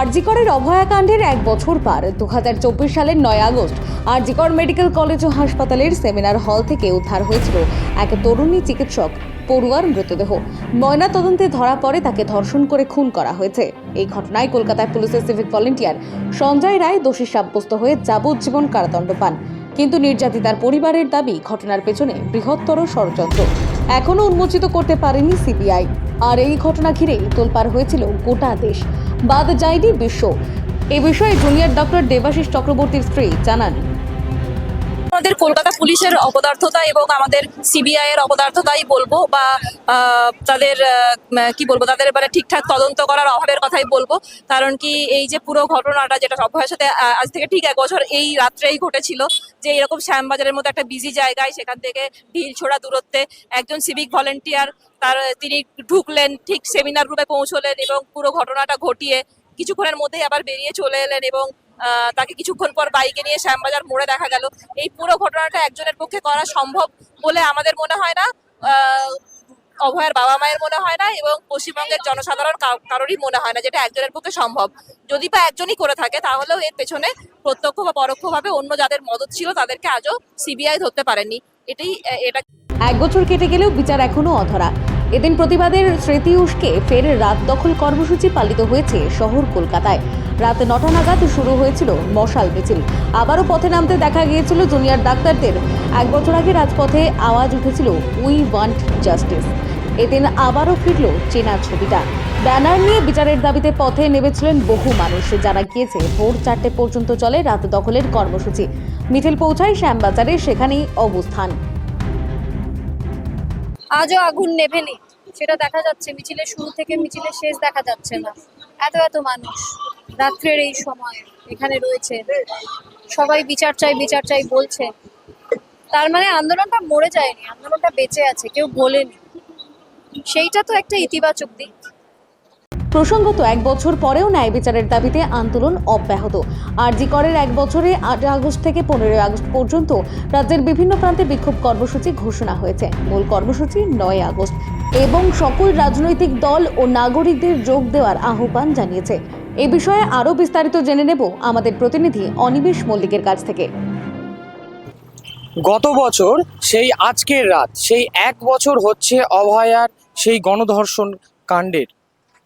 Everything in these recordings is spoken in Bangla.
আরজিকরের অভয়াকাণ্ডের এক বছর পার, দুহাজার চব্বিশ সালের নয় আগস্ট আরজিকর মেডিকেল কলেজ ও হাসপাতালের সেমিনার হল থেকে উদ্ধার হয়েছিল এক তরুণী চিকিৎসক পড়ুয়ার মৃতদেহ। ময়না তদন্তে ধরা পড়ে তাকে ধর্ষণ করে খুন করা হয়েছে। এই ঘটনায় কলকাতায় পুলিশের সিভিক ভলেন্টিয়ার সঞ্জয় রায় দোষী সাব্যস্ত হয়ে যাবজ্জীবন কারাদণ্ড পান। কিন্তু নির্যাতিতার পরিবারের দাবি, ঘটনার পেছনে বৃহত্তর ষড়যন্ত্র। এখনও উন্মোচিত করতে পারেনি সিবিআই। আর এই ঘটনা ঘিরেই তোলপাড় হয়েছিল গোটা দেশ। বাদ যায়নি বিশ্ব। এ বিষয়ে জুনিয়র ডক্টর দেবাশিস চক্রবর্তীর স্ত্রী জানান। আমাদের কলকাতা পুলিশের অপদার্থতা এবং আমাদের সিবিআই এর অপদার্থতাই বলব বা তাদের কি বলব, তাদের এবারে ঠিকঠাক তদন্ত করার অভাবের কথাই বলব। কারণ কি এই যে পুরো ঘটনাটা যেটা অভয়ের সাথে আজ থেকে ঠিক এক বছর এই রাত্রেই ঘটেছিল যে এরকম শ্যামবাজারের মতো একটা বিজি জায়গায় সেখান থেকে ঢিল ছোড়া দূরত্বে একজন সিভিক ভলেন্টিয়ার তার, তিনি ঢুকলেন, ঠিক সেমিনার রুমে পৌঁছলেন এবং পুরো ঘটনাটা ঘটিয়ে কিছুক্ষণের মধ্যেই আবার বেরিয়ে চলে এলেন এবং তাকে কিছুক্ষণ পর বাইকে নিয়ে শ্যামবাজার মোড়ে দেখা গেল। এই পুরো ঘটনাটা একজনের পক্ষে করা সম্ভব বলে আমাদের মনে হয় না। অভয়ের বাবা মায়ের মনে হয় না এবং পশ্চিমবঙ্গের জনসাধারণ কারোরই মনে হয় না যেটা একজনের পক্ষে সম্ভব। যদি বা একজনই করে থাকে, তাহলেও এর পেছনে প্রত্যক্ষ বা পরোক্ষভাবে অন্য যাদের মদত ছিল, তাদেরকে আজও সিবিআই ধরতে পারেনি এটাই এটা এক বছর কেটে গেলেও বিচার এখনও অধরা। এদিন প্রতিবাদের স্মৃতি উস্কে ফের রাত দখল কর্মসূচি পালিত হয়েছে শহর কলকাতায়। রাত নটা নাগাদ শুরু হয়েছিল মশাল মিছিল। আবারও পথে নামতে দেখা গিয়েছিল জুনিয়র ডাক্তারদের। এক বছর আগে রাজপথে আওয়াজ উঠেছিল উই ওয়ান্ট জাস্টিস এদিন আবারও ফিরল চেনা ছবিটা। ব্যানার নিয়ে বিচারের দাবিতে পথে নেমেছিলেন বহু মানুষ। জানা গিয়েছে, ভোর চারটে পর্যন্ত চলে রাত দখলের কর্মসূচি। মিছিল পৌঁছায় শ্যামবাজারে সেখানেই অবস্থান। আজও আগুন নেভেনি। সেটা দেখা যাচ্ছে, মিছিলের শুরু থেকে মিছিলের শেষ দেখা যাচ্ছে না। এত এত মানুষ রাত্রের এই সময় এখানে রয়েছে। সবাই বিচার চাই বিচার চাই বলছে। তার মানে আন্দোলনটা মরে যায়নি, আন্দোলনটা বেঁচে আছে, কেউ বলেনি। সেইটা তো একটা ইতিবাচক দিক। প্রসঙ্গত এক বছর পরেও ন্যায় বিচারের দাবিতে আন্দোলন অব্যাহত। আরজি করের এক বছরে আট আগস্ট থেকে পনেরোই আগস্ট পর্যন্ত রাজ্যের বিভিন্ন প্রান্তে বিক্ষোভ কর্মসূচি ঘোষণা হয়েছে। মূল কর্মসূচি নয় আগস্ট। এবং সকল রাজনৈতিক দল ও নাগরিকদের যোগ দেওয়ার আহ্বান জানিয়েছে। এ বিষয়ে আরও বিস্তারিত জেনে নেব আমাদের প্রতিনিধি অনিমেষ মল্লিকের কাছ থেকে। গত বছর সেই আজকের রাত, সেই এক বছর হচ্ছে অভয়ার সেই গণধর্ষণ কাণ্ডের।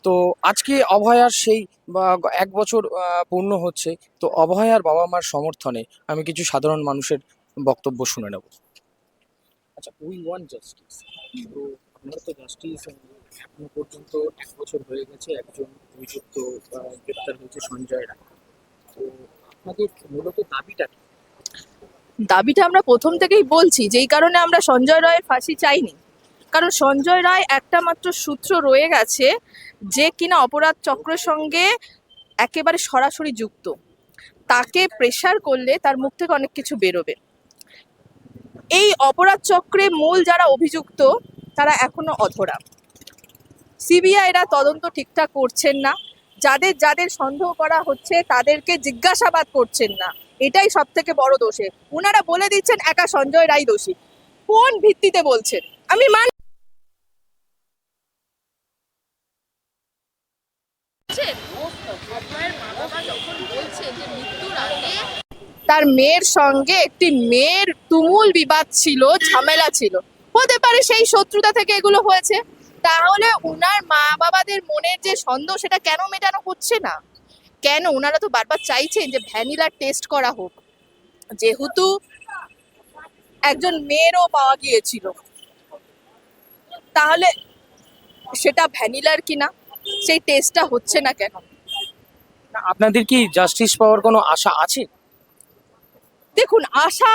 তো আজকে অভয়ার সেই বা এক বছর পূর্ণ হচ্ছে তো অভয়ার বাবা মার সমর্থনে আমি কিছু সাধারণ মানুষের বক্তব্য শুনে নেব। আচ্ছা উই ওয়ান্ট জাস্টিস তো আপনারা তো জাস্টিস এখনও পর্যন্ত এক বছর হয়ে গেছে একজন অভিযুক্ত গ্রেপ্তার হয়েছে সঞ্জয় রায়। তো আপনাদের মূলত দাবিটা কি? দাবিটা আমরা প্রথম থেকেই বলছি যেই কারণে আমরা সঞ্জয় রায়ের ফাঁসি চাইনি। কারণ সঞ্জয় রায় একটা মাত্র সূত্র রয়ে গেছে যে কিনা অপরাধ চক্রের সঙ্গে একেবারে সরাসরি যুক্ত। তাকে প্রেশার করলে তার মুখ থেকে অনেক কিছু বেরোবে। এই অপরাধ চক্রে মূল যারা অভিযুক্ত, তারা এখনও অধরা। সিবিআইরা তদন্ত ঠিকঠাক করছেন না। যাদের যাদের সন্দেহ করা হচ্ছে, তাদেরকে জিজ্ঞাসাবাদ করছেন না। এটাই সব থেকে বড় দোষে। ওনারা বলে দিচ্ছেন, একা সঞ্জয় রায় দোষী। কোন ভিত্তিতে বলছেন? আমি মান তার মেয়ের সঙ্গে একটি মেয়ের তুমুল বিবাদ ছিল, ঝামেলা ছিল। হতে পারে সেই শত্রুতা থেকে এগুলো হয়েছে। তাহলে উনার মা বাবাদের মনের যে সন্দেহ সেটা কেন মেটানো হচ্ছে না? কেন? ওনারা তো বারবার চাইছেন যে ভ্যানিলার টেস্ট করা হোক। যেহেতু একজন মেয়েরও পাওয়া গিয়েছিল। তাহলে সেটা ভ্যানিলার কিনা? সেই টেস্টটা হচ্ছে না কেন? না, আপনাদের কি জাস্টিস পাওয়ার কোনো আশা আছে? দেখুন আশা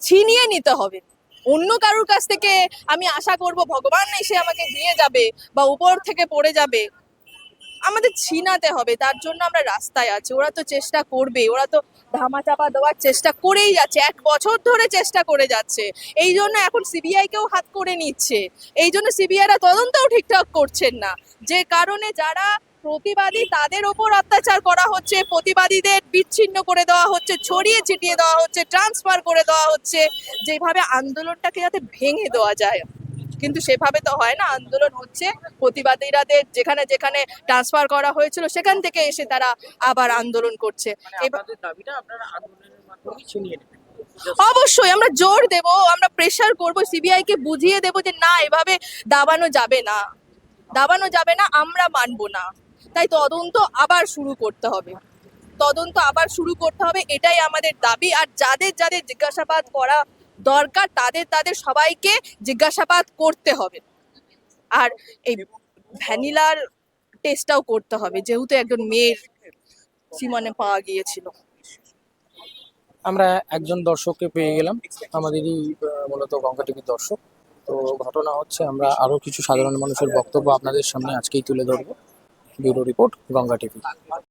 ছিনিয়ে নিতে হবে। অন্য কারোর কাছ থেকে আমি আশা করব ভগবান এসে আমাকে দিয়ে যাবে বা উপর থেকে পড়ে যাবে। আমাদের ছিনাতে হবে, তার জন্য আমরা রাস্তায় আছি। ওরা তো চেষ্টা করবে, ওরা তো ধামাচাপা দেওয়ার চেষ্টা করেই যাচ্ছে, এক বছর ধরে চেষ্টা করে যাচ্ছে। এই জন্য এখন সিবিআই কেও হাত করে নিচ্ছে। এই জন্য সিবিআইরা তদন্তও ঠিকঠাক করছেন না। যে কারণে যারা প্রতিবাদী, তাদের ওপর অত্যাচার করা হচ্ছে, প্রতিবাদীদের বিচ্ছিন্ন করে দেওয়া হচ্ছে, ছড়িয়ে ছিটিয়ে দেওয়া হচ্ছে ট্রান্সফার করে দেওয়া হচ্ছে। যেভাবে আন্দোলনটাকে যাতে ভেঙে দেওয়া যায়। কিন্তু সেভাবে তো হয় না আন্দোলন হচ্ছে। প্রতিবাদীরাদের যেখানে যেখানে ট্রান্সফার করা হয়েছিল সেখান থেকে এসে তারা আবার আন্দোলন করছে। মানে অবশ্যই আমরা জোর দেব আমরা প্রেসার করব সিবিআই কে বুঝিয়ে দেব যে না এভাবে দাবানো যাবে না। দাবানো যাবে না আমরা মানবো না। তাই তদন্ত আবার শুরু করতে হবে। তদন্ত আবার শুরু করতে হবে এটাই আমাদের দাবি। আর যাদের যাদের জিজ্ঞাসাবাদ করা দরকার, তাদের তাদের সবাইকে জিজ্ঞাসাবাদ করতে হবে। আর এই ভ্যানিলার টেস্টটাও করতে হবে, যেহেতু একজন মেয়ের সীমানে পাওয়া গিয়েছিল। আমরা একজন দর্শককে পেয়ে গেলাম, আমাদেরই মূলত গঙ্গা টিভির দর্শক। তো ঘটনা হচ্ছে, আমরা আরও কিছু সাধারণ মানুষের বক্তব্য আপনাদের সামনে আজকেই তুলে ধরবো। Bureau report, Ganga TV.